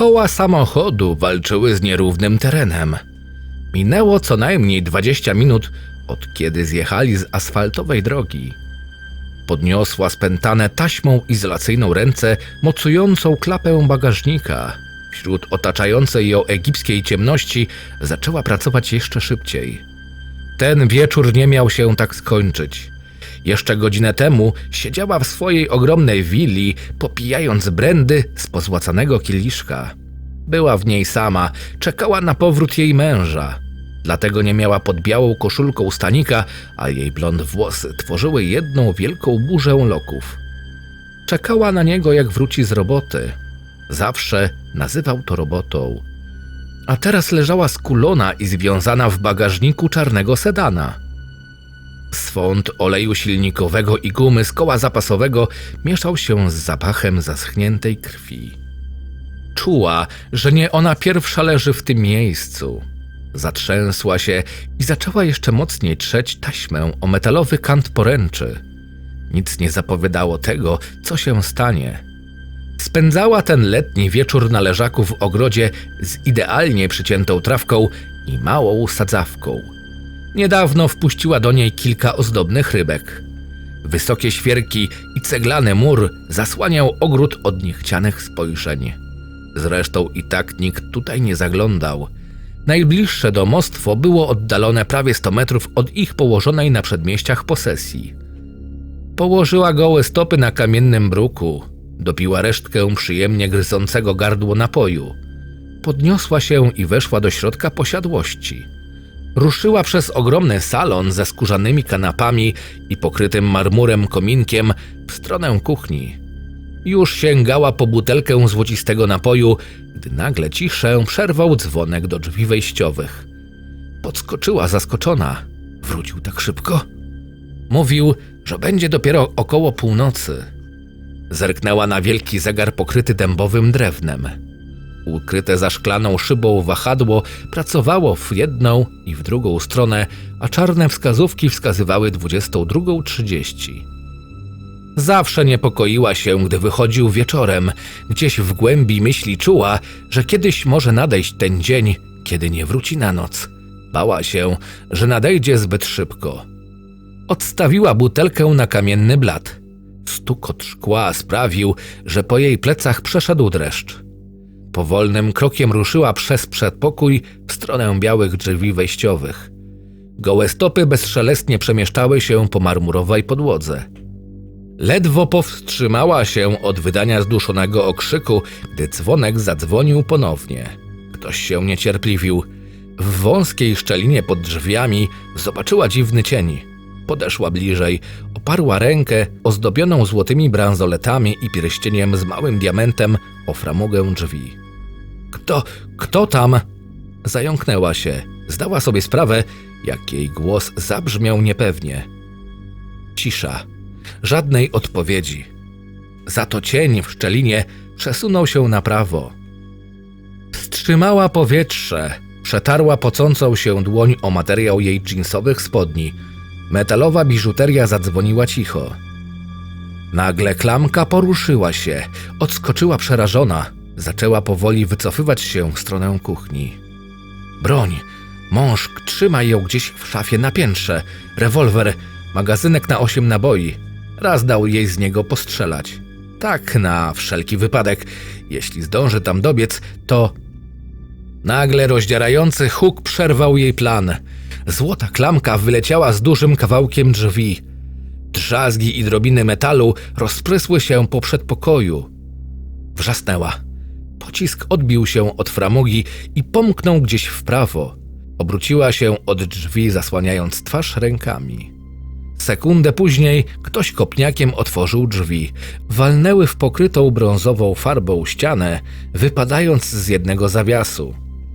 Koła samochodu walczyły z nierównym terenem. Minęło co najmniej 20 minut od kiedy zjechali z asfaltowej drogi. Podniosła spętane taśmą izolacyjną ręce mocującą klapę bagażnika. Wśród otaczającej ją egipskiej ciemności zaczęła pracować jeszcze szybciej. Ten wieczór nie miał się tak skończyć. Jeszcze godzinę temu siedziała w swojej ogromnej willi, popijając brandy z pozłacanego kieliszka. Była w niej sama, czekała na powrót jej męża. Dlatego nie miała pod białą koszulką stanika, a jej blond włosy tworzyły jedną wielką burzę loków. Czekała na niego, jak wróci z roboty. Zawsze nazywał to robotą. A teraz leżała skulona i związana w bagażniku czarnego sedana. Swąd oleju silnikowego i gumy z koła zapasowego mieszał się z zapachem zaschniętej krwi. Czuła, że nie ona pierwsza leży w tym miejscu. Zatrzęsła się i zaczęła jeszcze mocniej trzeć taśmę o metalowy kant poręczy. Nic nie zapowiadało tego, co się stanie. Spędzała ten letni wieczór na leżaku w ogrodzie z idealnie przyciętą trawką i małą sadzawką. Niedawno wpuściła do niej kilka ozdobnych rybek. Wysokie świerki i ceglany mur zasłaniał ogród od niechcianych spojrzeń. Zresztą i tak nikt tutaj nie zaglądał. Najbliższe domostwo było oddalone prawie 100 metrów od ich położonej na przedmieściach posesji. Położyła gołe stopy na kamiennym bruku, dopiła resztkę przyjemnie gryzącego gardło napoju. Podniosła się i weszła do środka posiadłości. Ruszyła przez ogromny salon ze skórzanymi kanapami i pokrytym marmurem kominkiem w stronę kuchni. Już sięgała po butelkę złocistego napoju, gdy nagle ciszę przerwał dzwonek do drzwi wejściowych. Podskoczyła zaskoczona. Wrócił tak szybko? Mówił, że będzie dopiero około północy. Zerknęła na wielki zegar pokryty dębowym drewnem. Ukryte za szklaną szybą wahadło pracowało w jedną i w drugą stronę, a czarne wskazówki wskazywały 22.30. Zawsze niepokoiła się, gdy wychodził wieczorem. Gdzieś w głębi myśli czuła, że kiedyś może nadejść ten dzień, kiedy nie wróci na noc. Bała się, że nadejdzie zbyt szybko. Odstawiła butelkę na kamienny blat. Stukot szkła sprawił, że po jej plecach przeszedł dreszcz. Powolnym krokiem ruszyła przez przedpokój w stronę białych drzwi wejściowych. Gołe stopy bezszelestnie przemieszczały się po marmurowej podłodze. Ledwo powstrzymała się od wydania zduszonego okrzyku, gdy dzwonek zadzwonił ponownie. Ktoś się niecierpliwił. W wąskiej szczelinie pod drzwiami zobaczyła dziwny cień. Podeszła bliżej, oparła rękę ozdobioną złotymi bransoletami i pierścieniem z małym diamentem o framugę drzwi. Kto, kto tam? Zająknęła się. Zdała sobie sprawę, jak jej głos zabrzmiał niepewnie. Cisza. Żadnej odpowiedzi. Za to cień w szczelinie przesunął się na prawo. Wstrzymała powietrze, przetarła pocącą się dłoń o materiał jej jeansowych spodni. Metalowa biżuteria zadzwoniła cicho. Nagle klamka poruszyła się, odskoczyła przerażona, zaczęła powoli wycofywać się w stronę kuchni. Broń! Mąż trzyma ją gdzieś w szafie na piętrze. Rewolwer, magazynek na osiem naboi. Raz dał jej z niego postrzelać. Tak, na wszelki wypadek. Jeśli zdąży tam dobiec, to. Nagle rozdzierający huk przerwał jej plan. Złota klamka wyleciała z dużym kawałkiem drzwi. Drzazgi i drobiny metalu rozprysły się po przedpokoju. Wrzasnęła. Pocisk odbił się od framugi i pomknął gdzieś w prawo. Obróciła się od drzwi, zasłaniając twarz rękami. Sekundę później ktoś kopniakiem otworzył drzwi. Walnęły w pokrytą brązową farbą ścianę, wypadając z jednego zawiasu.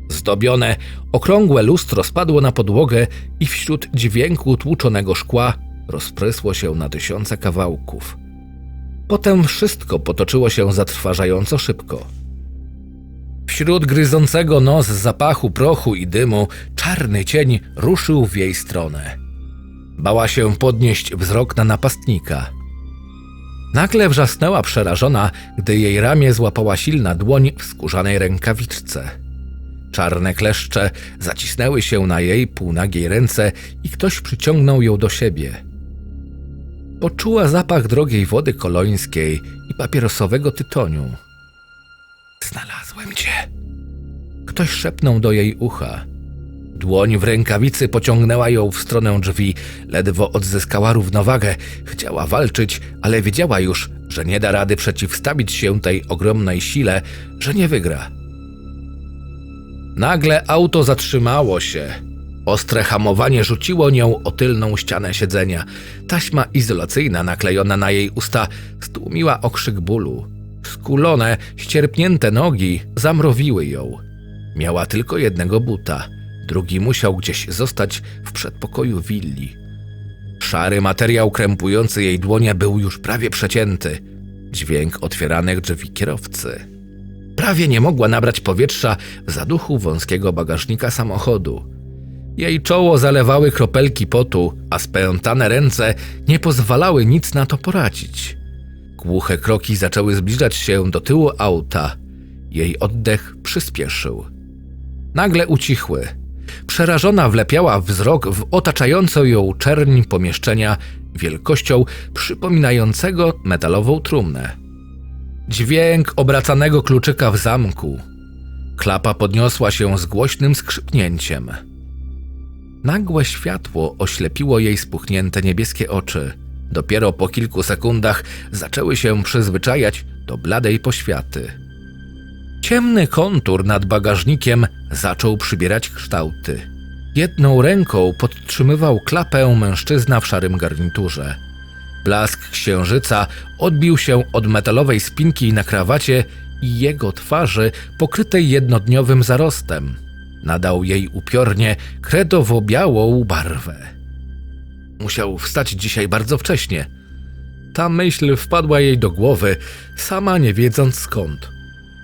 Zdobione, okrągłe lustro spadło na podłogę i wśród dźwięku tłuczonego szkła rozprysło się na tysiące kawałków. Potem wszystko potoczyło się zatrważająco szybko. Wśród gryzącego nos zapachu prochu i dymu czarny cień ruszył w jej stronę. Bała się podnieść wzrok na napastnika. Nagle wrzasnęła przerażona, gdy jej ramię złapała silna dłoń w skórzanej rękawiczce. Czarne kleszcze zacisnęły się na jej półnagiej ręce i ktoś przyciągnął ją do siebie. Poczuła zapach drogiej wody kolońskiej i papierosowego tytoniu. Znalazłem cię. Ktoś szepnął do jej ucha. Dłoń w rękawicy pociągnęła ją w stronę drzwi, ledwo odzyskała równowagę. Chciała walczyć, ale wiedziała już, że nie da rady przeciwstawić się tej ogromnej sile, że nie wygra. Nagle auto zatrzymało się. Ostre hamowanie rzuciło nią o tylną ścianę siedzenia. Taśma izolacyjna naklejona na jej usta stłumiła okrzyk bólu. Skulone, ścierpnięte nogi zamrowiły ją. Miała tylko jednego buta. Drugi musiał gdzieś zostać w przedpokoju willi. Szary materiał krępujący jej dłonie był już prawie przecięty. Dźwięk otwieranych drzwi kierowcy. Prawie nie mogła nabrać powietrza w zaduchu wąskiego bagażnika samochodu. Jej czoło zalewały kropelki potu, a spętane ręce nie pozwalały nic na to poradzić. Głuche kroki zaczęły zbliżać się do tyłu auta. Jej oddech przyspieszył. Nagle ucichły. Przerażona wlepiała wzrok w otaczającą ją czerń pomieszczenia wielkością przypominającego metalową trumnę. Dźwięk obracanego kluczyka w zamku. Klapa podniosła się z głośnym skrzypnięciem. Nagłe światło oślepiło jej spuchnięte niebieskie oczy. Dopiero po kilku sekundach zaczęły się przyzwyczajać do bladej poświaty. Ciemny kontur nad bagażnikiem zaczął przybierać kształty. Jedną ręką podtrzymywał klapę mężczyzna w szarym garniturze. Blask księżyca odbił się od metalowej spinki na krawacie i jego twarzy pokrytej jednodniowym zarostem. Nadał jej upiornie kredowo-białą barwę. Musiał wstać dzisiaj bardzo wcześnie. Ta myśl wpadła jej do głowy, sama nie wiedząc skąd.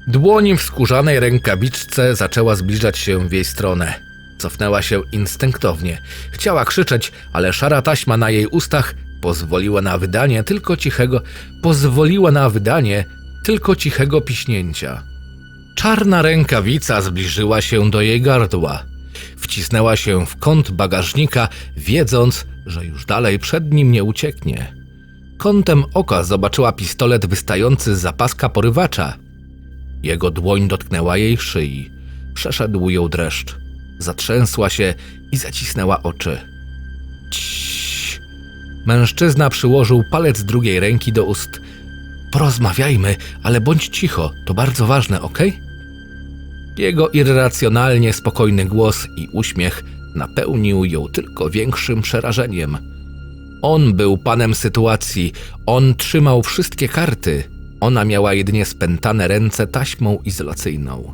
Dłoń w skórzanej rękawiczce zaczęła zbliżać się w jej stronę. Cofnęła się instynktownie. Chciała krzyczeć, ale szara taśma na jej ustach pozwoliła na wydanie tylko cichego, pozwoliła na wydanie tylko cichego piśnięcia. Czarna rękawica zbliżyła się do jej gardła. Wcisnęła się w kąt bagażnika, wiedząc, że już dalej przed nim nie ucieknie. Kątem oka zobaczyła pistolet wystający z zapaska porywacza. Jego dłoń dotknęła jej szyi. Przeszedł ją dreszcz. Zatrzęsła się i zacisnęła oczy. Mężczyzna przyłożył palec drugiej ręki do ust. Porozmawiajmy, ale bądź cicho, to bardzo ważne, ok? Jego irracjonalnie spokojny głos i uśmiech napełnił ją tylko większym przerażeniem. On był panem sytuacji, on trzymał wszystkie karty, ona miała jedynie spętane ręce taśmą izolacyjną.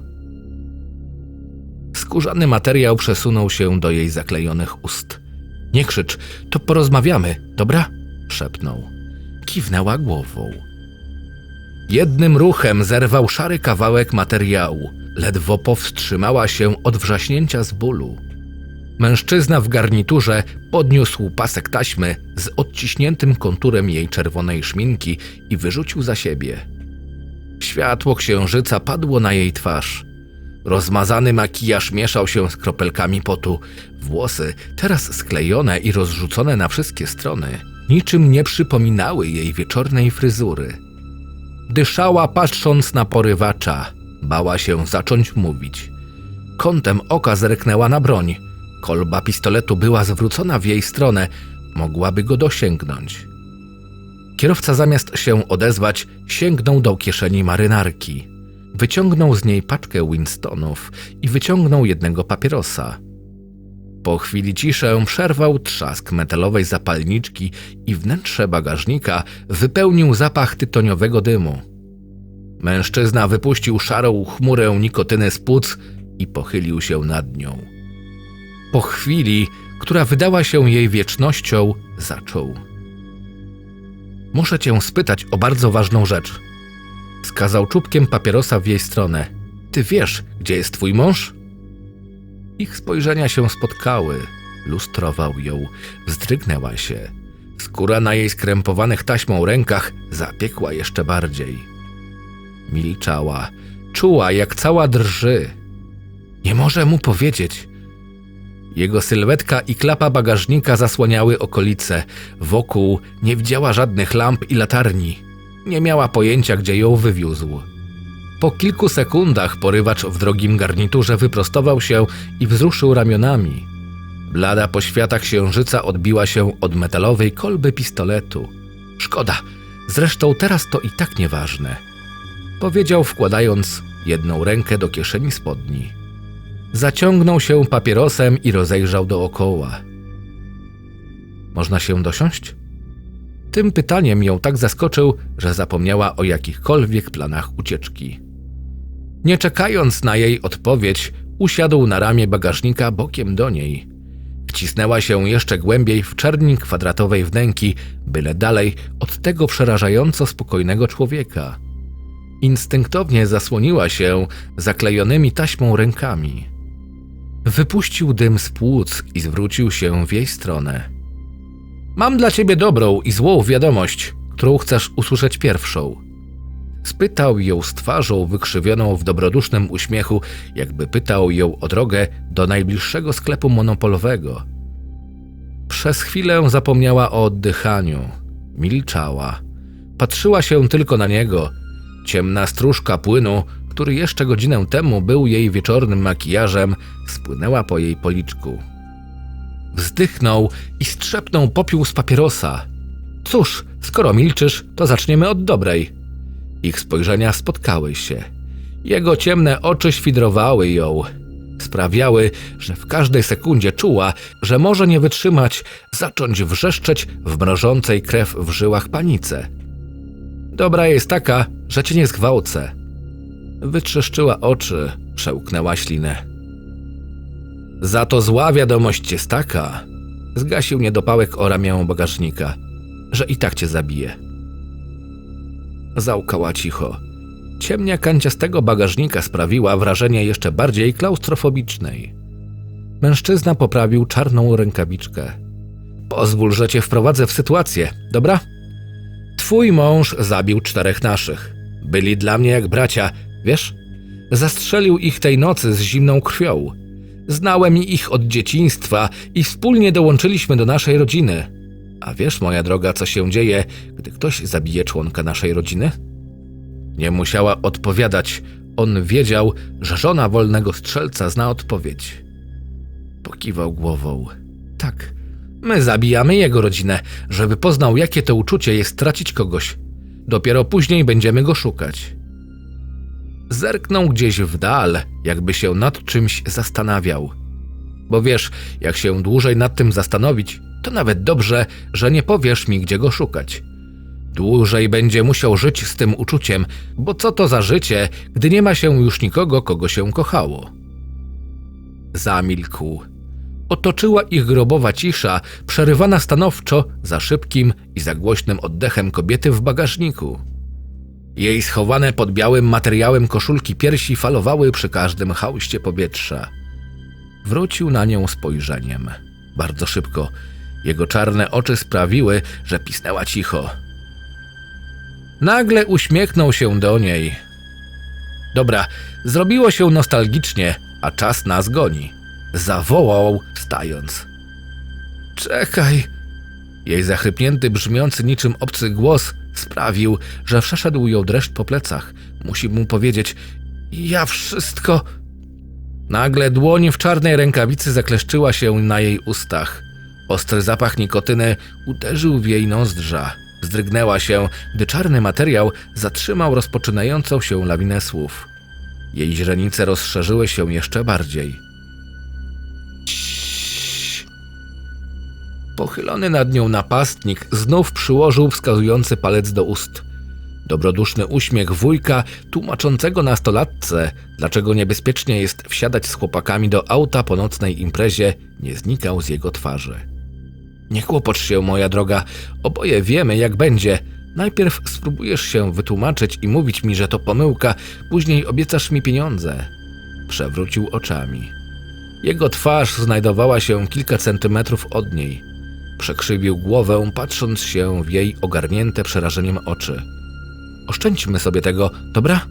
Skórzany materiał przesunął się do jej zaklejonych ust. Nie krzycz, to porozmawiamy, dobra? szepnął. Kiwnęła głową. Jednym ruchem zerwał szary kawałek materiału. Ledwo powstrzymała się od wrzaśnięcia z bólu. Mężczyzna w garniturze podniósł pasek taśmy z odciśniętym konturem jej czerwonej szminki i wyrzucił za siebie. Światło księżyca padło na jej twarz. Rozmazany makijaż mieszał się z kropelkami potu. Włosy, teraz sklejone i rozrzucone na wszystkie strony, niczym nie przypominały jej wieczornej fryzury. Dyszała patrząc na porywacza. Bała się zacząć mówić. Kątem oka zerknęła na broń. Kolba pistoletu była zwrócona w jej stronę, mogłaby go dosięgnąć. Kierowca zamiast się odezwać, sięgnął do kieszeni marynarki. Wyciągnął z niej paczkę Winstonów i wyciągnął jednego papierosa. Po chwili ciszę przerwał trzask metalowej zapalniczki i wnętrze bagażnika wypełnił zapach tytoniowego dymu. Mężczyzna wypuścił szarą chmurę nikotyny z płuc i pochylił się nad nią. Po chwili, która wydała się jej wiecznością, zaczął. Muszę cię spytać o bardzo ważną rzecz. Skazał czubkiem papierosa w jej stronę. Ty wiesz, gdzie jest twój mąż? Ich spojrzenia się spotkały. Lustrował ją, wzdrygnęła się. Skóra na jej skrępowanych taśmą rękach zapiekła jeszcze bardziej. Milczała, czuła jak cała drży. Nie może mu powiedzieć. Jego sylwetka i klapa bagażnika zasłaniały okolice. Wokół nie widziała żadnych lamp i latarni. Nie miała pojęcia, gdzie ją wywiózł. Po kilku sekundach porywacz w drogim garniturze wyprostował się i wzruszył ramionami. Blada poświata księżyca odbiła się od metalowej kolby pistoletu. Szkoda, zresztą teraz to i tak nieważne. Powiedział, wkładając jedną rękę do kieszeni spodni. Zaciągnął się papierosem i rozejrzał dookoła. Można się dosiąść? Tym pytaniem ją tak zaskoczył, że zapomniała o jakichkolwiek planach ucieczki. Nie czekając na jej odpowiedź, usiadł na ramię bagażnika bokiem do niej. Wcisnęła się jeszcze głębiej w czerni kwadratowej wnęki, byle dalej od tego przerażająco spokojnego człowieka. Instynktownie zasłoniła się zaklejonymi taśmą rękami. Wypuścił dym z płuc i zwrócił się w jej stronę. Mam dla ciebie dobrą i złą wiadomość, którą chcesz usłyszeć pierwszą. Spytał ją z twarzą wykrzywioną w dobrodusznym uśmiechu, jakby pytał ją o drogę do najbliższego sklepu monopolowego. Przez chwilę zapomniała o oddychaniu. Milczała. Patrzyła się tylko na niego. Ciemna stróżka płynu, który jeszcze godzinę temu był jej wieczornym makijażem, spłynęła po jej policzku. Wzdychnął i strzepnął popiół z papierosa. Cóż, skoro milczysz, to zaczniemy od dobrej. Ich spojrzenia spotkały się. Jego ciemne oczy świdrowały ją. Sprawiały, że w każdej sekundzie czuła, że może nie wytrzymać, zacząć wrzeszczeć w mrożącej krew w żyłach panice. Dobra jest taka, że cię nie zgwałcę. Wytrzeszczyła oczy, przełknęła ślinę. Za to zła wiadomość jest taka, zgasił niedopałek o ramię bagażnika, że i tak cię zabije. Załkała cicho. Ciemnia kanciastego bagażnika sprawiła wrażenie jeszcze bardziej klaustrofobicznej. Mężczyzna poprawił czarną rękawiczkę. Pozwól, że cię wprowadzę w sytuację, dobra? Twój mąż zabił czterech naszych. Byli dla mnie jak bracia, wiesz? Zastrzelił ich tej nocy z zimną krwią. Znałem ich od dzieciństwa i wspólnie dołączyliśmy do naszej rodziny. A wiesz, moja droga, co się dzieje, gdy ktoś zabije członka naszej rodziny? Nie musiała odpowiadać. On wiedział, że żona wolnego strzelca zna odpowiedź. Pokiwał głową. Tak, my zabijamy jego rodzinę, żeby poznał, jakie to uczucie jest stracić kogoś. Dopiero później będziemy go szukać. Zerknął gdzieś w dal, jakby się nad czymś zastanawiał. Bo wiesz, jak się dłużej nad tym zastanowić, to nawet dobrze, że nie powiesz mi, gdzie go szukać. Dłużej będzie musiał żyć z tym uczuciem, bo co to za życie, gdy nie ma się już nikogo, kogo się kochało? Zamilkł. Otoczyła ich grobowa cisza, przerywana stanowczo za szybkim i za głośnym oddechem kobiety w bagażniku. Jej schowane pod białym materiałem koszulki piersi falowały przy każdym hałście powietrza. Wrócił na nią spojrzeniem. Bardzo szybko. Jego czarne oczy sprawiły, że pisnęła cicho. Nagle uśmiechnął się do niej. Dobra, zrobiło się nostalgicznie, a czas nas goni. Zawołał, wstając. Czekaj! Jej zachrypnięty, brzmiący niczym obcy głos sprawił, że przeszedł ją dreszcz po plecach. Musi mu powiedzieć: Ja wszystko. Nagle dłoń w czarnej rękawicy zakleszczyła się na jej ustach. Ostry zapach nikotyny uderzył w jej nozdrza. Zdrygnęła się, gdy czarny materiał zatrzymał rozpoczynającą się lawinę słów. Jej źrenice rozszerzyły się jeszcze bardziej. Pochylony nad nią napastnik znów przyłożył wskazujący palec do ust. Dobroduszny uśmiech wujka, tłumaczącego nastolatce, dlaczego niebezpiecznie jest wsiadać z chłopakami do auta po nocnej imprezie, nie znikał z jego twarzy. Nie kłopocz się, moja droga, oboje wiemy, jak będzie. Najpierw spróbujesz się wytłumaczyć i mówić mi, że to pomyłka, później obiecasz mi pieniądze. Przewrócił oczami. Jego twarz znajdowała się kilka centymetrów od niej. Przekrzywił głowę, patrząc się w jej ogarnięte przerażeniem oczy. Oszczędźmy sobie tego, dobra?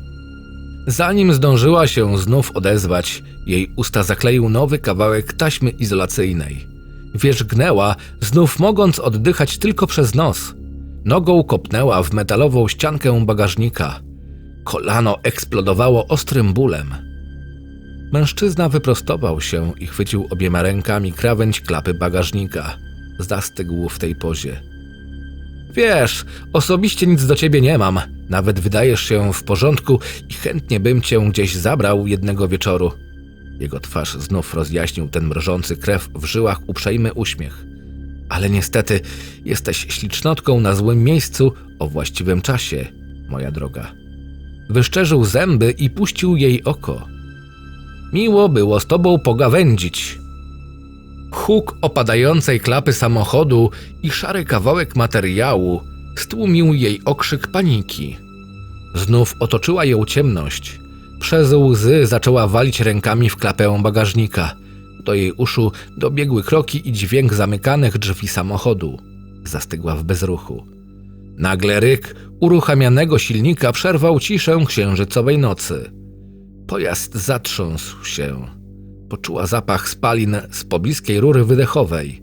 Zanim zdążyła się znów odezwać, jej usta zakleił nowy kawałek taśmy izolacyjnej. Wierzgnęła, znów mogąc oddychać tylko przez nos. Nogą kopnęła w metalową ściankę bagażnika. Kolano eksplodowało ostrym bólem. Mężczyzna wyprostował się i chwycił obiema rękami krawędź klapy bagażnika. Zastygł w tej pozie. Wiesz, osobiście nic do ciebie nie mam. Nawet wydajesz się w porządku i chętnie bym cię gdzieś zabrał jednego wieczoru. Jego twarz znów rozjaśnił ten mrożący krew w żyłach uprzejmy uśmiech. Ale niestety jesteś ślicznotką na złym miejscu o właściwym czasie, moja droga. Wyszczerzył zęby i puścił jej oko. Miło było z tobą pogawędzić. Huk opadającej klapy samochodu i szary kawałek materiału stłumił jej okrzyk paniki. Znów otoczyła ją ciemność. Przez łzy zaczęła walić rękami w klapę bagażnika. Do jej uszu dobiegły kroki i dźwięk zamykanych drzwi samochodu. Zastygła w bezruchu. Nagle ryk uruchamianego silnika przerwał ciszę księżycowej nocy. Pojazd zatrząsł się. Poczuła zapach spalin z pobliskiej rury wydechowej.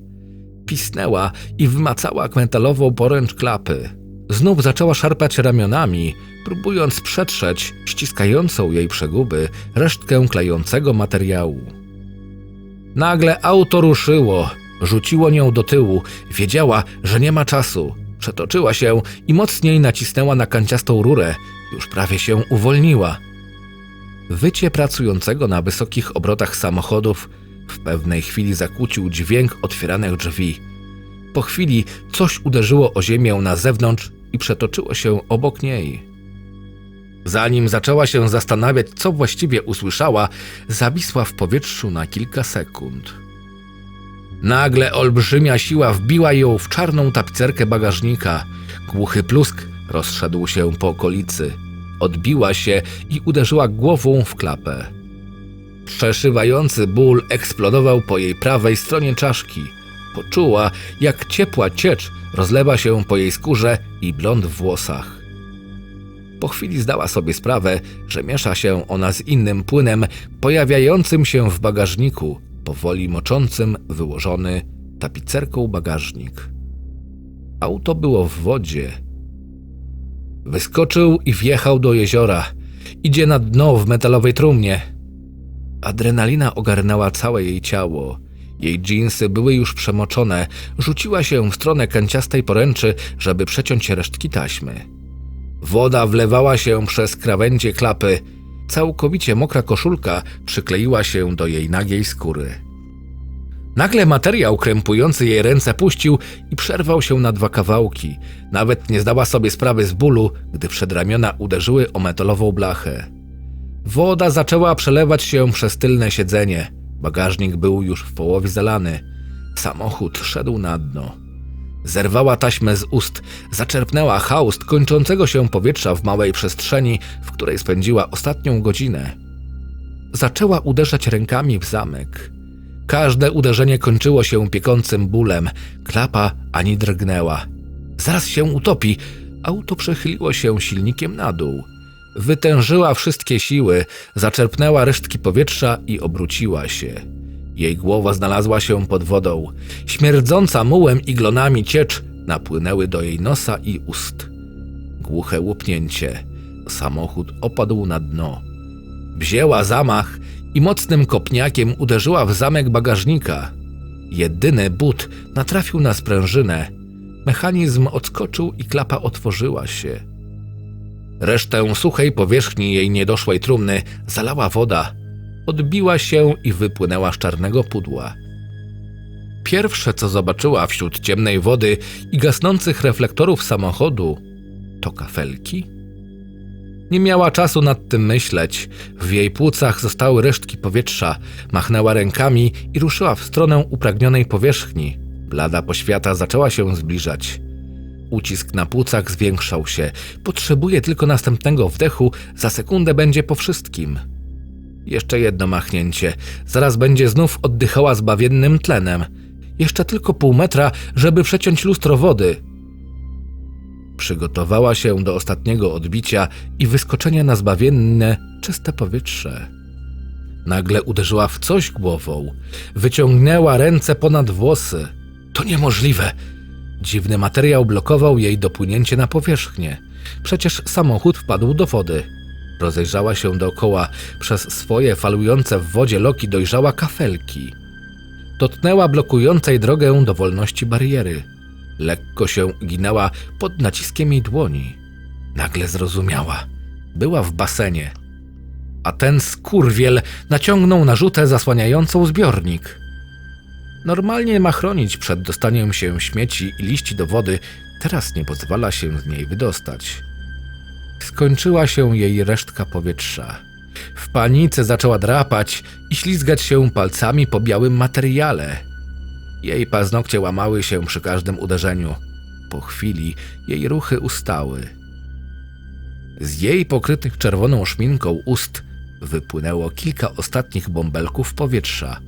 Pisnęła i wymacała metalową poręcz klapy. Znów zaczęła szarpać ramionami, próbując przetrzeć ściskającą jej przeguby resztkę klejącego materiału. Nagle auto ruszyło, rzuciło nią do tyłu, wiedziała, że nie ma czasu. Przetoczyła się i mocniej nacisnęła na kanciastą rurę, już prawie się uwolniła. Wycie pracującego na wysokich obrotach samochodów w pewnej chwili zakłócił dźwięk otwieranych drzwi. Po chwili coś uderzyło o ziemię na zewnątrz i przetoczyło się obok niej. Zanim zaczęła się zastanawiać, co właściwie usłyszała, zawisła w powietrzu na kilka sekund. Nagle olbrzymia siła wbiła ją w czarną tapicerkę bagażnika. Głuchy plusk rozszedł się po okolicy. Odbiła się i uderzyła głową w klapę. Przeszywający ból eksplodował po jej prawej stronie czaszki. Poczuła, jak ciepła ciecz rozlewa się po jej skórze i blond w włosach. Po chwili zdała sobie sprawę, że miesza się ona z innym płynem pojawiającym się w bagażniku, powoli moczącym wyłożony tapicerką bagażnik. Auto było w wodzie. Wyskoczył i wjechał do jeziora. Idzie na dno w metalowej trumnie. Adrenalina ogarnęła całe jej ciało. Jej dżinsy były już przemoczone. Rzuciła się w stronę kanciastej poręczy, żeby przeciąć resztki taśmy. Woda wlewała się przez krawędzie klapy. Całkowicie mokra koszulka przykleiła się do jej nagiej skóry. Nagle materiał krępujący jej ręce puścił i przerwał się na dwa kawałki. Nawet nie zdała sobie sprawy z bólu, gdy przedramiona uderzyły o metalową blachę. Woda zaczęła przelewać się przez tylne siedzenie. Bagażnik był już w połowie zalany. Samochód szedł na dno. Zerwała taśmę z ust, zaczerpnęła haust kończącego się powietrza w małej przestrzeni, w której spędziła ostatnią godzinę. Zaczęła uderzać rękami w zamek. Każde uderzenie kończyło się piekącym bólem. Klapa ani drgnęła. Zaraz się utopi. Auto przechyliło się silnikiem na dół. Wytężyła wszystkie siły, zaczerpnęła resztki powietrza i obróciła się. Jej głowa znalazła się pod wodą. Śmierdząca mułem i glonami ciecz napłynęły do jej nosa i ust. Głuche łupnięcie. Samochód opadł na dno. Wzięła zamach i mocnym kopniakiem uderzyła w zamek bagażnika. Jedyny but natrafił na sprężynę. Mechanizm odskoczył i klapa otworzyła się. Resztę suchej powierzchni jej niedoszłej trumny zalała woda. Odbiła się i wypłynęła z czarnego pudła. Pierwsze, co zobaczyła wśród ciemnej wody i gasnących reflektorów samochodu, to kafelki. Nie miała czasu nad tym myśleć. W jej płucach zostały resztki powietrza. Machnęła rękami i ruszyła w stronę upragnionej powierzchni. Blada poświata zaczęła się zbliżać. Ucisk na płucach zwiększał się. Potrzebuje tylko następnego wdechu, za sekundę będzie po wszystkim. Jeszcze jedno machnięcie. Zaraz będzie znów oddychała zbawiennym tlenem. Jeszcze tylko pół metra, żeby przeciąć lustro wody. Przygotowała się do ostatniego odbicia i wyskoczenia na zbawienne, czyste powietrze. Nagle uderzyła w coś głową. Wyciągnęła ręce ponad włosy. To niemożliwe. Dziwny materiał blokował jej dopłynięcie na powierzchnię. Przecież samochód wpadł do wody. Rozejrzała się dookoła. Przez swoje falujące w wodzie loki dojrzała kafelki. Dotknęła blokującej drogę do wolności bariery. Lekko się ginęła pod naciskiem jej dłoni. Nagle zrozumiała. Była w basenie. A ten skurwiel naciągnął narzutę zasłaniającą zbiornik. Normalnie ma chronić przed dostaniem się śmieci i liści do wody, teraz nie pozwala się z niej wydostać. Skończyła się jej resztka powietrza. W panice zaczęła drapać i ślizgać się palcami po białym materiale. Jej paznokcie łamały się przy każdym uderzeniu. Po chwili jej ruchy ustały. Z jej pokrytych czerwoną szminką ust wypłynęło kilka ostatnich bąbelków powietrza,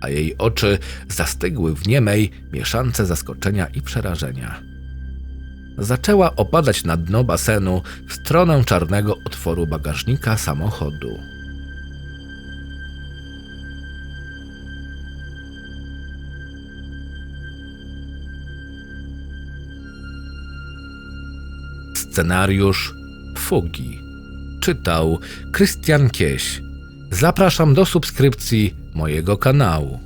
a jej oczy zastygły w niemej mieszance zaskoczenia i przerażenia. Zaczęła opadać na dno basenu w stronę czarnego otworu bagażnika samochodu. Scenariusz Fugi. Czytał Krystian Kieś. Zapraszam do subskrypcji mojego kanału.